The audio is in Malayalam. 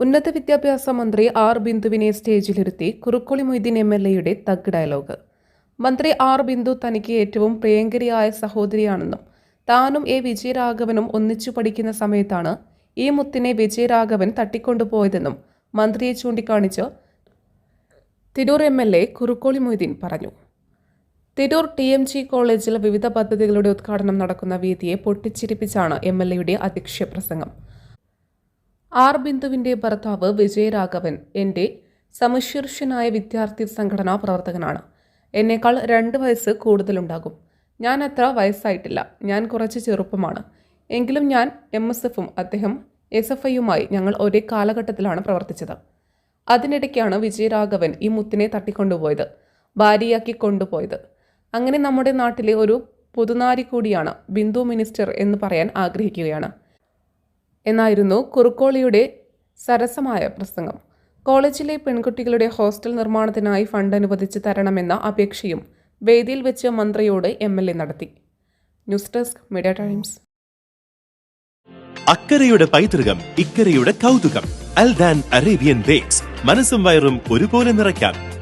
ഉന്നത വിദ്യാഭ്യാസ മന്ത്രി ആർ ബിന്ദുവിനെ സ്റ്റേജിലിരുത്തി കുറുക്കുളി മൊയ്തീൻ എം എൽ എയുടെ തഗ് ഡയലോഗ്. മന്ത്രി ആർ ബിന്ദു തനിക്ക് ഏറ്റവും പ്രിയങ്കരിയായ സഹോദരിയാണെന്നും താനും എ വിജയരാഘവനും ഒന്നിച്ചു പഠിക്കുന്ന സമയത്താണ് ഈ മുത്തിനെ വിജയരാഘവൻ തട്ടിക്കൊണ്ടുപോയതെന്നും മന്ത്രിയെ ചൂണ്ടിക്കാണിച്ച് Tirur M L A Kurukkoli Moideen പറഞ്ഞു. തിരൂർ ടി എം ജി കോളേജിൽ വിവിധ പദ്ധതികളുടെ ഉദ്ഘാടനം നടക്കുന്ന വേദിയെ പൊട്ടിച്ചിരിപ്പിച്ചാണ് എം എൽ എയുടെ അധ്യക്ഷ പ്രസംഗം ആർ ബിന്ദുവിന്റെ ഭർത്താവ് വിജയരാഘവൻ എന്റെ സമശീർഷനായ വിദ്യാർത്ഥി സംഘടനാ പ്രവർത്തകനാണ്. എന്നേക്കാൾ രണ്ട് വയസ്സ് കൂടുതലുണ്ടാകും. ഞാൻ അത്ര വയസ്സായിട്ടില്ല. ഞാൻ കുറച്ച് ചെറുപ്പമാണ്. എങ്കിലും ഞാൻ എം എസ് എഫും അദ്ദേഹം എസ് എഫ് ഐയുമായി ഞങ്ങൾ ഒരേ കാലഘട്ടത്തിലാണ് പ്രവർത്തിച്ചത്. അതിനിടയ്ക്കാണ് വിജയരാഘവൻ ഈ മുത്തിനെ തട്ടിക്കൊണ്ടുപോയത് ഭാര്യയാക്കി കൊണ്ടുപോയത്. അങ്ങനെ നമ്മുടെ നാട്ടിലെ ഒരു പുതുനാരി കൂടിയാണ് ബിന്ദു മിനിസ്റ്റർ എന്ന് പറയാൻ ആഗ്രഹിക്കുകയാണ്. എന്നായിരുന്നു കുറുക്കോളിയുടെ സരസമായ പ്രസംഗം. കോളേജിലെ പെൺകുട്ടികളുടെ ഹോസ്റ്റൽ നിർമ്മാണത്തിനായി ഫണ്ട് അനുവദിച്ച് തരണമെന്ന അപേക്ഷയും വേദിയിൽ വെച്ച് മന്ത്രിയോട് എം എൽ എ നടത്തി. News desk media times. അക്കരയുടെ പൈതൃകം ഇക്കരയുടെ കൗതുകം. Aldan Arabian bakes. മനസ്സും വയറും ഒരുപോലെ നിറയ്ക്കാം.